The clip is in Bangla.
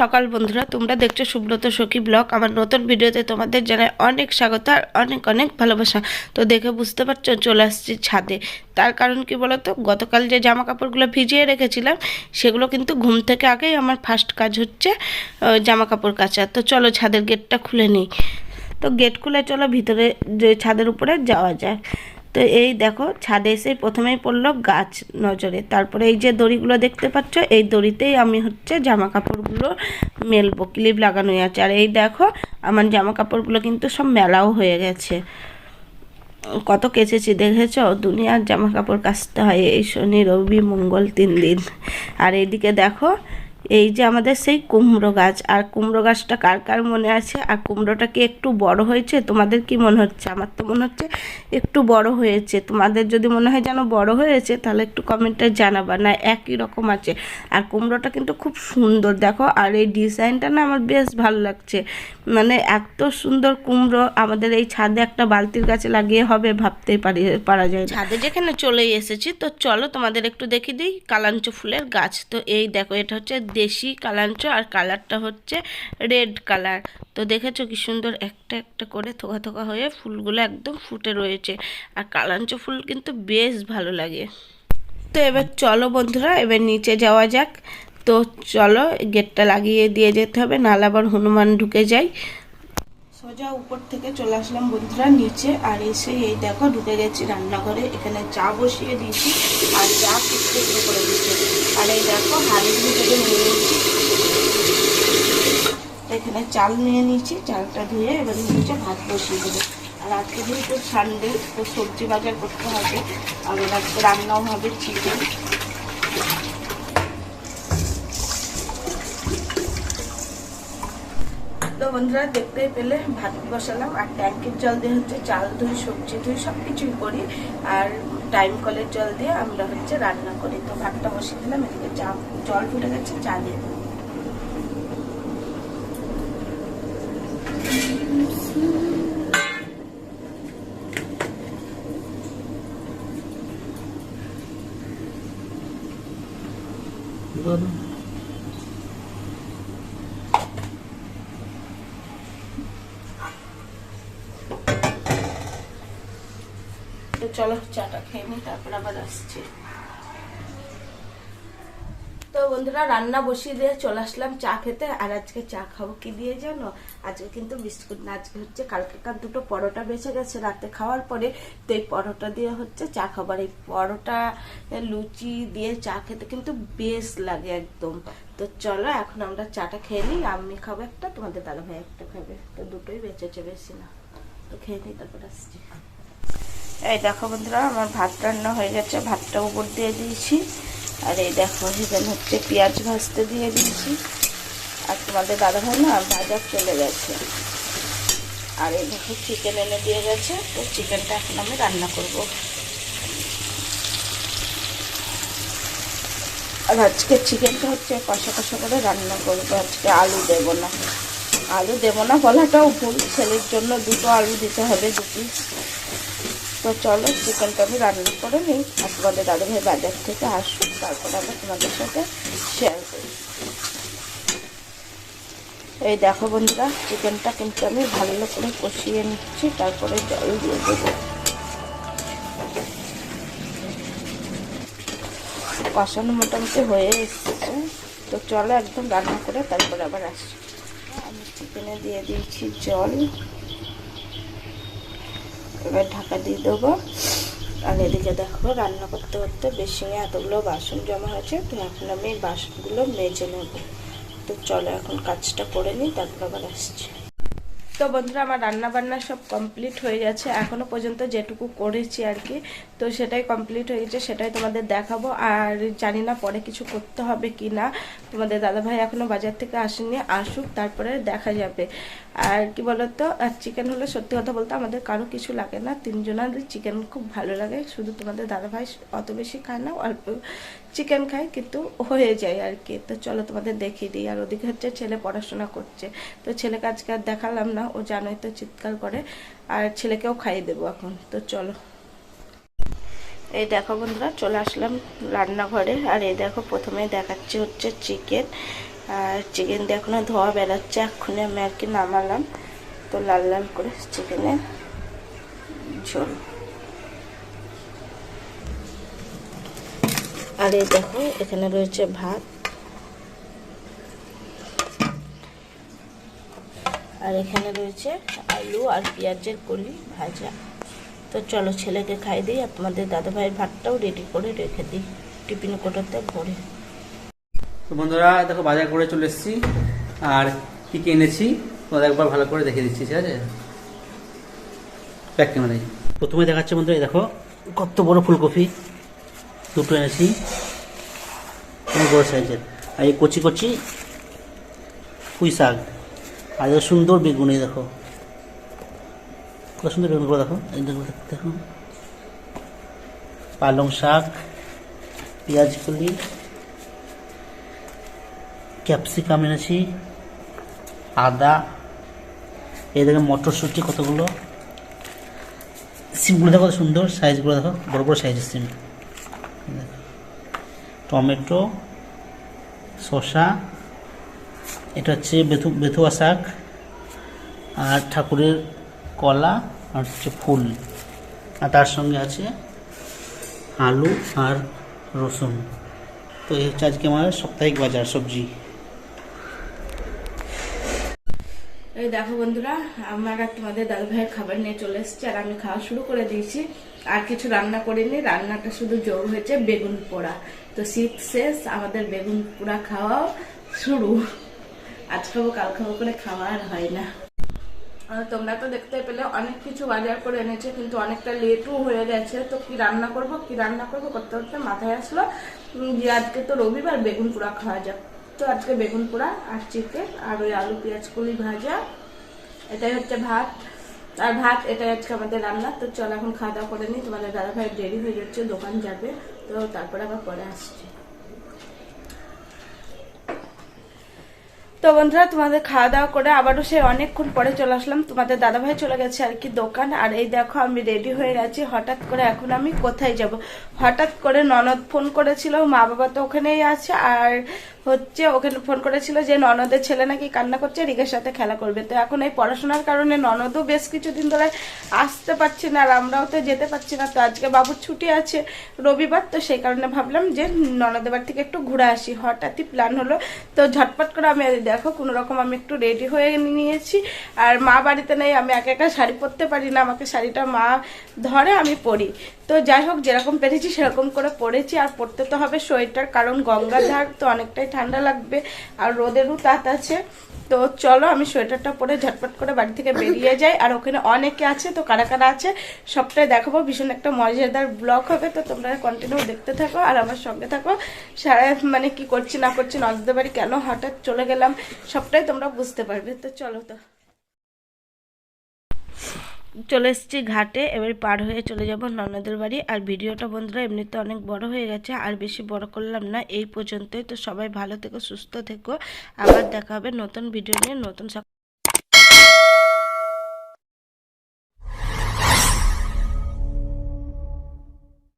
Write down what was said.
সকাল বন্ধুরা, তোমরা দেখছ সুব্রত সখী ব্লগ। আমার নতুন ভিডিওতে তোমাদের জানাই অনেক স্বাগত আর অনেক অনেক ভালোবাসা। তো দেখে বুঝতে পারছ, চলে আসছি ছাদে। তার কারণ কি বলতো, গতকাল যে জামা কাপড়গুলো ভিজিয়ে রেখেছিলাম, সেগুলো কিন্তু ঘুম থেকে আগেই আমার ফার্স্ট কাজ হচ্ছে জামা কাপড় কাচা। তো চলো ছাদের গেটটা খুলে নিই। তো গেট খুলে চলো, ভিতরে যে ছাদের উপরে যাওয়া যায় তো এই দেখো, ছাদে এসে প্রথমেই পড়ল গাছ নজরে। তারপরে এই যে দড়িগুলো দেখতে পাচ্ছ, এই দড়িতেই আমি হচ্ছে জামা কাপড়গুলো মেলবো, ক্লিপ লাগানোই আছে। আর এই দেখো, আমার জামা কাপড়গুলো কিন্তু সব মেলাও হয়ে গেছে। কত কেচেছি, দেখেছ? দুনিয়ার জামা কাপড় কাচতে হয় এই শনি, রবি, মঙ্গল, তিন দিন। আর এইদিকে দেখো এই যে আমাদের সেই কুমড়ো গাছ, আর কুমড়ো গাছটা কার কার মনে আছে? আর কুমড়োটা কি একটু বড় হয়েছে? তোমাদের কি মনে হচ্ছে? আমার তো মনে হচ্ছে একটু বড় হয়েছে। তোমাদের যদি মনে হয় যেন বড় হয়েছে, তাহলে একটু কমেন্টে জানাবা। না, একই রকম আছে। আর কুমড়োটা কিন্তু খুব সুন্দর, দেখো। আর এই ডিজাইনটা না আমার বেশ ভালো লাগছে। মানে এত সুন্দর কুমড়ো আমাদের এই ছাদে একটা বালতির গাছে লাগিয়ে হবে ভাবতেই পারি, পারা যায় ছাদে যেখানে চলেই এসেছি, তো চলো তোমাদের একটু দেখিয়ে দিই কালাঞ্চ ফুলের গাছ। তো এই দেখো, এটা হচ্ছে দেশি কালাঞ্চো আর কালারটা হচ্ছে রেড কালার। তো দেখেছ কি সুন্দর একটা একটা করে থোকা থোকা হয়ে ফুলগুলো একদম ফুটে রয়েছে। আর কালাঞ্চো ফুল কিন্তু বেশ ভালো লাগে। তো এবার চলো বন্ধুরা, এবার নিচে যাওয়া যাক। তো চলো গেটটা লাগিয়ে দিয়ে যেতে হবে, নাহলে আবার হনুমান ঢুকে যায়। সোজা উপর থেকে চলে আসলাম বন্ধুরা, নিচে। আর এসে এই দেখো, ঢুকে গেছি রান্নাঘরে। এখানে চা বসিয়ে দিয়েছি, আর চা ফুটতে শুরু করে দিচ্ছি আর এই দেখো হাড়িগুলো থেকে নিয়ে নিয়েছি। এখানে চাল নিয়ে নিয়েছি, চালটা ধুয়ে এবার নিচে ভাত বসিয়ে দেবো। আর আজকে যেহেতু সানডে তো সবজি বাজার করতে হবে, আর আজকে রান্নাও হবে চিকেন তো বন্ধুরা দেখতেই পেলে ভাত বসালাম, আর ট্যাঙ্কের জল দিয়ে হচ্ছে চাল ধুই সবজি ধুই সব কিছুই করি, আর টাইম কলের জল দিয়ে আমরা হচ্ছে রান্না করি। তো ভাতটা বসিয়ে দিলাম, এদিকে চা, জল ফুটে গেছে, চা দিয়ে দেবো তো চলো চাটা খেয়ে নিই, তারপর আবার আসছি। তো বন্ধুরা, রান্না বসিয়ে দিয়ে চলে আসলাম চা খেতে। আর আজকে চা খাব কি দিয়ে জানো? আজকে কিন্তু বিস্কুট না, আজকে হচ্ছে কালকে কালকেকার দুটো পরোটা বেঁচে গেছে রাতে খাওয়ার পরে। তো এই পরোটা দিয়ে হচ্ছে চা খাবার এই পরোটা লুচি দিয়ে চা খেতে কিন্তু বেশ লাগে একদম। তো চলো, এখন আমরা চাটা খেয়ে নিই। আমি খাব একটা, তোমাদের দাদা ভাই একটা খাবে। তো দুটোই বেঁচেছে, বেশি না। তো খেয়ে নিই, তারপর আসছি। এই দেখো বন্ধুরা, আমার ভাত রান্না হয়ে গেছে। ভাতটা উপর দিয়ে দিয়েছি। আর এই দেখো এখানে হচ্ছে পেঁয়াজ ভাজতে দিয়ে দিয়েছি। আর তোমাদের দাদা ভাই না ভাজা চলে গেছে। আর এই দেখো চিকেন এনে দিয়ে গেছে। তো চিকেনটা এখন আমি রান্না করব। আর আজকে চিকেনটা হচ্ছে কষা কষা করে রান্না করব। আজকে আলু দেবো না। আলু দেবো না, বলাটাও ভুল। ছেলের জন্য দুটো আলু দিতে হবে দু পিস তো চলো, চিকেনটা আমি রান্না করে নিই। আর তোমাদের দাদা ভাই বাজার থেকে আসুক, তারপরে আবার তোমাদের সাথে শেয়ার করি। এই দেখো বন্ধুরা, চিকেনটা কিন্তু আমি ভালো করে কষিয়ে নিচ্ছি, তারপরে জল দিয়ে দেবো। কষানো মোটামুটি হয়ে এসেছে। তো চলো একদম রান্না করে তারপরে আবার আসছি আমি চিকেনে দিয়ে দিয়েছি জল। এবার ঢাকা দিয়ে দেবো। আর এদিকে দেখো রান্না করতে করতে বেশি এতগুলো বাসন জমা হয়েছে, তো এখন আমি বাসনগুলো মেজে নেব। তো চলো এখন কাজটা করে নিই, তারপর আবার আসছি। তো বন্ধুরা, আমার রান্না বান্না সব কমপ্লিট হয়ে গেছে। এখনও পর্যন্ত যেটুকু করেছি আর কি, তো সেটাই কমপ্লিট হয়ে গেছে, সেটাই তোমাদের দেখাবো। আর জানি না পরে কিছু করতে হবে কি না। তোমাদের দাদাভাই এখনও বাজার থেকে আসেনি আসুক, তারপরে দেখা যাবে। আর কি বলতো, আর চিকেন হলে সত্যি কথা বলতে আমাদের কারও কিছু লাগে না। তিনজনের চিকেন খুব ভালো লাগে, শুধু তোমাদের দাদাভাই অত বেশি খায় না, অল্প চিকেন খায় কিন্তু হয়ে যায় আর কি। তো চলো তোমাদের দেখিয়ে দিই। আর ওদিকে হচ্ছে ছেলে পড়াশোনা করছে। তো ছেলেকে আজকে আর দেখালাম না। ও জানোই তো চিৎকার করে। আর ছেলেকেও খাইয়ে দেবো এখন। তো চলো। এই দেখো বন্ধুরা, চলে আসলাম রান্নাঘরে। আর এই দেখো প্রথমে দেখাচ্ছে হচ্ছে চিকেন। আর চিকেন দিয়ে এখনও ধোয়া বেড়াচ্ছে এক্ষুনি আমি আর কি নামালাম। তো লাল লাল করে চিকেনের ঝোল। আর এই দেখো, এখানে রয়েছে ভাত। আর এখানে রয়েছে আলু আর পেঁয়াজের কলি ভাজা। তো চলো ছেলেকে খাই দিই, আর তোমাদের দাদা ভাইয়ের ভাতটাও রেডি করে রেখে দিই, টিফিন কোটাতে ভরে। তো বন্ধুরা, দেখো বাজার করে চলে এসেছি, আর কি কি এনেছি, তোমাদের একবার ভালো করে দেখে দিচ্ছি, ঠিক আছে? ব্যাক ক্যামেরায় প্রথমে দেখাচ্ছে বন্ধুরা দেখো, কত বড় ফুলকপি। দুটো এনেছি। অনেক বড় সাইজের আর এই কচি কচি পুঁই শাক। আর সুন্দর বেগুন, এই দেখো। কত সুন্দর বেগুনগুলো দেখো। এই দেখো দেখো। পালং শাক, পেঁয়াজ কলি, ক্যাপসিকাম এনেছি, আদা। এই দেখো, মটরশুঁটি কতগুলো। সিমগুলো দেখো সুন্দর সাইজগুলো দেখো। বড় বড় সাইজের সিম। টমেটো, শসা, এটা হচ্ছে বেথু, বেথুয়া শাক আর ঠাকুরের কলা আর হচ্ছে ফুল। আর তার সঙ্গে আছে আলু আর রসুন। তো এই হচ্ছে আজকে আমার সাপ্তাহিক বাজার সবজি। এই দেখো বন্ধুরা, আমার তোমাদের দাদু ভাইয়ের খাবার নিয়ে চলে এসেছি আর আমি খাওয়া শুরু করে দিয়েছি। আর কিছু রান্না করিনি রান্নাটা শুধু জোর হয়েছে বেগুন পোড়া। তো শীত শেষ, আমাদের বেগুন পোড়া খাওয়াও শুরু। আজ খাব, কাল খাব করে খাওয়া আর হয় না। তোমরা তো দেখতে পেলে, অনেক কিছু বাজার করে এনেছে, কিন্তু অনেকটা লেটও হয়ে গেছে। তো কি রান্না করব, কি রান্না করব করতে করতে মাথায় আসলো যে আজকে তো রবিবার, বেগুন পোড়া খাওয়া যাক। তো আজকে বেগুন পোড়া আর চিকেন আর ওই আলু পেঁয়াজ কলি ভাজা। এটাই হচ্ছে ভাত। আর ভাত, এটা আজকে আমাদের রান্না, তো চল এখন খাওয়া দাওয়া করে নিই। তোমাদের দাদা ভাই দেরি হয়ে যাচ্ছে, দোকান যাবে, তো তারপরে আবার পরে আসছি। তো বন্ধুরা, তোমাদের খাওয়া দাওয়া করে আবারও সে অনেকক্ষণ পরে চলে আসলাম। তোমাদের দাদাভাই চলে গেছে আর কি দোকান। আর এই দেখো, আমি রেডি হয়ে গেছি। হঠাৎ করে এখন আমি কোথায় যাব? হঠাৎ করে ননদ ফোন করেছিল, মা বাবা তো ওখানেই আছে। আর হচ্ছে, ওখানে ফোন করেছিল যে ননদের ছেলে নাকি কান্না করছে, রিগের সাথে খেলা করবে। তো এখন এই পড়াশোনার কারণে ননদও বেশ কিছুদিন ধরে আসতে পারছি না আর আমরাও তো যেতে পারছি না। তো আজকে বাবুর ছুটি আছে রবিবার, তো সেই কারণে ভাবলাম যে ননদের বাড়ি থেকে একটু ঘুরে আসি। হঠাৎই প্ল্যান হলো। তো ঝটপট করে আমি দেখো, কোনো রকম আমি একটু রেডি হয়ে নিয়েছি। আর মা বাড়িতে নেই, আমি একা একা শাড়ি পরতে পারি না, আমাকে শাড়িটা মা ধরে, আমি পরি। তো যাই হোক, যেরকম পেরেছি সেরকম করে পরেছি, আর পরতে তো হবে সোয়েটার, কারণ গঙ্গাধার তো অনেকটাই ঠান্ডা লাগবে, আর রোদেরও তাত আছে। তো চলো, আমি সোয়েটারটা পরে ঝটপট করে বাড়ি থেকে বেরিয়ে যাই। আর ওখানে অনেকে আছে, তো কারা কারা আছে, সবটাই দেখাবো। ভীষণ একটা মজাদার ব্লগ হবে, তো তোমরা কন্টিনিউ দেখতে থাকো, আর আমার সঙ্গে থাকো। সারা মানে কি করছি না করছি নজদের বাড়ি কেন হঠাৎ চলে গেলাম। সবটাই তোমরা বুঝতে পারবে, তো চলো তো। চলে এসেছি ঘাটে, এবার পার হয়ে চলে যাব ননদের বাড়ি। আর ভিডিওটা বন্ধুরা এমনিতে অনেক বড় হয়ে গেছে, আর বেশি বড় করলাম না, এই পর্যন্তই। তো সবাই ভালো থেকো, সুস্থ থেকো। আবার দেখা হবে নতুন ভিডিও নিয়ে, নতুন